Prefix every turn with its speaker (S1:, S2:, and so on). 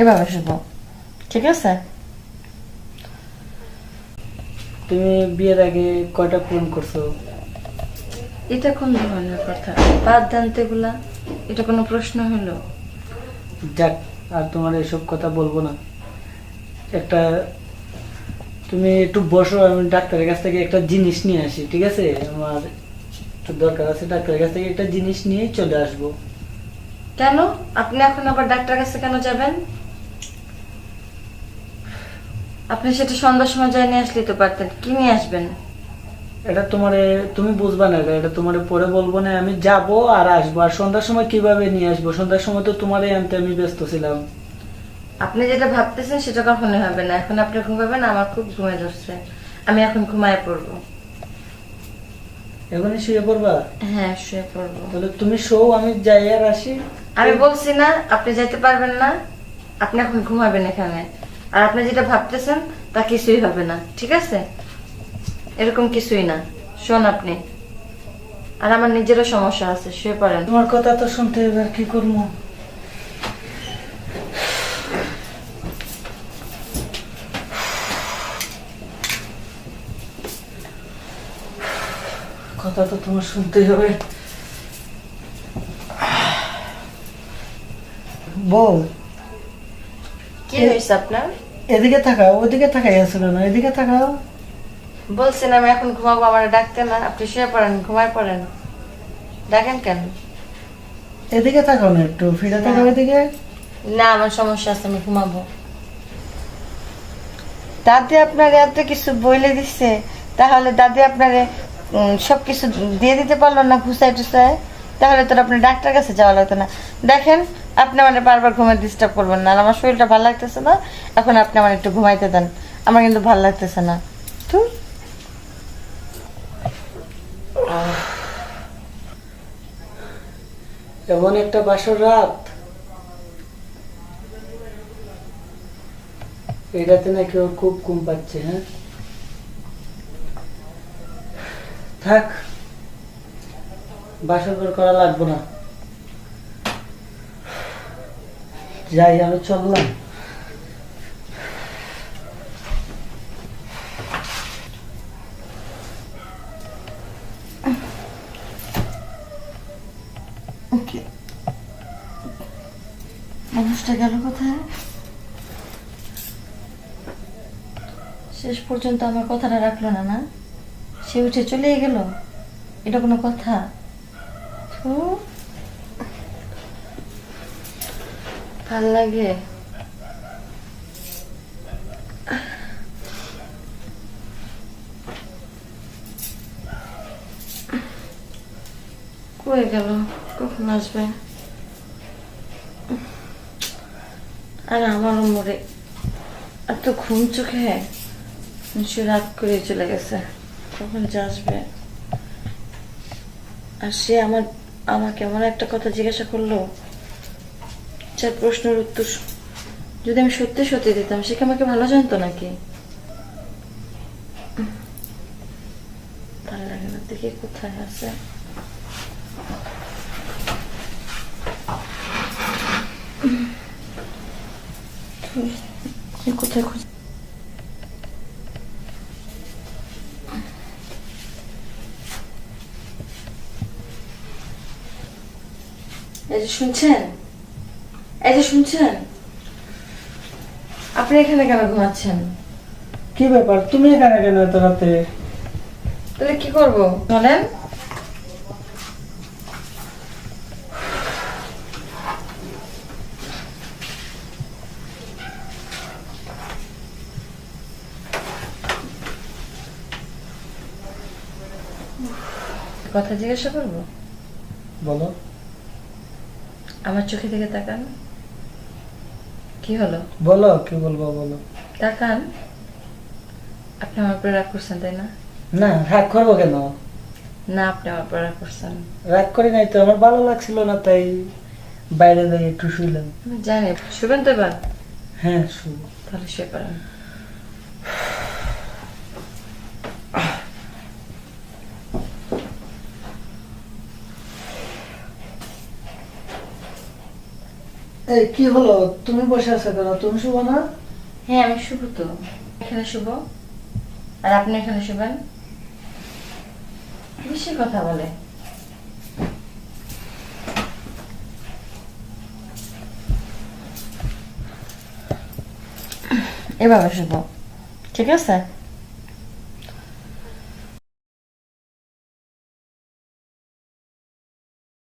S1: এভাবে শুবো ঠিক আছে?
S2: তুমি বিয়ের আগে কয়টা পূরণ করছ?
S1: এটা কোন ধরনের কথা? বাদ দেন তো এগুলা। এটা কোনো প্রশ্ন হলো
S2: যাক আর তোমার এসব কথা বলব না। একটা তুমি একটু বসো আমি ডাক্তারের কাছ থেকে একটা জিনিস নিয়ে আসি ঠিক আছে? আমার একটু দরকার আছে ডাক্তারের কাছ থেকে একটা জিনিস নিয়ে চলে আসব।
S1: কেন? আপনি এখন আবার ডাক্তার কাছে কেন যাবেন? আপনি সেটা সন্ধ্যার সময় যাই নিয়ে আসলেই তো পারতেন। কি নিয়ে আসবেন?
S2: এটা তোমারে তুমি বুঝবা না এটা, এটা তোমারে পরে বলব না আমি যাব আর আসব। আর সন্ধ্যার সময় কীভাবে নিয়ে আসব? সন্ধ্যার সময় তো তোমারই আনতে আমি ব্যস্ত ছিলাম।
S1: আপনি যেটা ভাবতেছেন সেটা কখনোই হবে না। এখন আপনি ঘুমাবেন আমার খুব ঘুমে ধরছে। আমি এখন ঘুমায় পড়ব।
S2: এখনই শুয়ে পড়বা?
S1: হ্যাঁ শুয়ে পড়ব।
S2: তাহলে তুমি শো আমি যাই আর আসি।
S1: আমি বলছি না আপনি যাইতে পারবেন না। আপনি এখন ঘুমাবেন এখানে। আর আপনি যেটা ভাবতেছেন, তা কিছুই হবে না, ঠিক আছে? এরকম কিছুই না। শোন আপনি, আর আমার নিজেরও সমস্যা আছে, শুয়ে পড়েন।
S2: তোমার কথা তো শুনতে হবে কি করব? কথা তো তোমার শুনতেই হবে। বল।
S1: কি হয়েছে আপনার?
S2: এদিকে থাকাও ওদিকে থাকাই আছে কেন এদিকে থাকাও
S1: বলছেন আমি এখন ঘুমাবো আমার ডাকতে না আপনি শুয়ে পড়েন ঘুমায় পড়েন। ডাকেন কেন?
S2: এদিকে থাকাও না একটু ফিরে থাকাও এদিকে।
S1: না আমার সমস্যা আছে আমি ঘুমাবো। দাদি আপনার এত কিছু বইলে দিচ্ছে তাহলে দাদি আপনারে উম, সবকিছু দিয়ে দিতে পারল না ঘুষাই টুসায় তাহলে তোর আপনি ডাক্তার কাছে যাওয়া লাগতো না। দেখেন আপনি মানে বারবার ঘুমে ডিস্টার্ব করবেন না। আর আমার শরীরটা ভালো লাগতেছে না, এখন আপনি আমার একটু ঘুমাইতে দেন। আমার কিন্তু ভালো লাগতেছে না। তো
S2: এমন একটা বাসর রাত। এই রাতে নাকি ওর খুব ঘুম পাচ্ছে হ্যাঁ? থাক, বাসর করা লাগবো না। যাই আমি চললাম।
S1: ওকে। মানুষটা গেল কোথায়? শেষ পর্যন্ত আমার কথাটা রাখল না না? সে উঠে চলে গেল? এটা কোনো কথা? ভালো লাগে কই গেল? কখন আসবে? আর আমার মরে। এত ঘুম চোখে। নিশ্চয় রাত করে চলে গেছে। কখন যে আসবে? আর সে আমার আমাকে এমন একটা কথা জিজ্ঞাসা করল যার প্রশ্নের উত্তর যদি আমি সত্যি সত্যি দিতাম, সে কি আমাকে ভালো জানতো নাকি? ভালো লাগে না, দেখি কোথায় আছে। কোথায় খুঁজে এই যে শুনছেন? এই যে শুনছেন? আপনি এখানে কেন ঘুমাচ্ছেন?
S2: কি ব্যাপার? তুমি এখানে কেন এত রাতে?
S1: তাহলে কি করব? বলেন। কথা জিজ্ঞাসা করব?
S2: বলো।
S1: আমার চোখে দিকে তাকান। কি হলো?
S2: বলো কি বলব বলো।
S1: তাকান। আপনি আমার উপরে রাগ করছেন তাই না?
S2: না রাগ করব কেন?
S1: না আপনি আমার উপরে রাগ করছেন।
S2: রাগ করি নাই তো আমার ভালো লাগছিল না তাই বাইরে দাঁড়িয়ে একটু শুইলাম।
S1: জানি শুবেন তো এবার?
S2: হ্যাঁ শুব।
S1: তাহলে শুয়ে পড়েন।
S2: এই, কি হলো? তুমি বসে আছো কেন? তুমি শুভ না?
S1: হ্যাঁ আমি শুভ তো। এখানে শুভ? আর আপনি এখানে শুবেন বেশি কথা বলে? এভাবে শুভ। ঠিক আছে?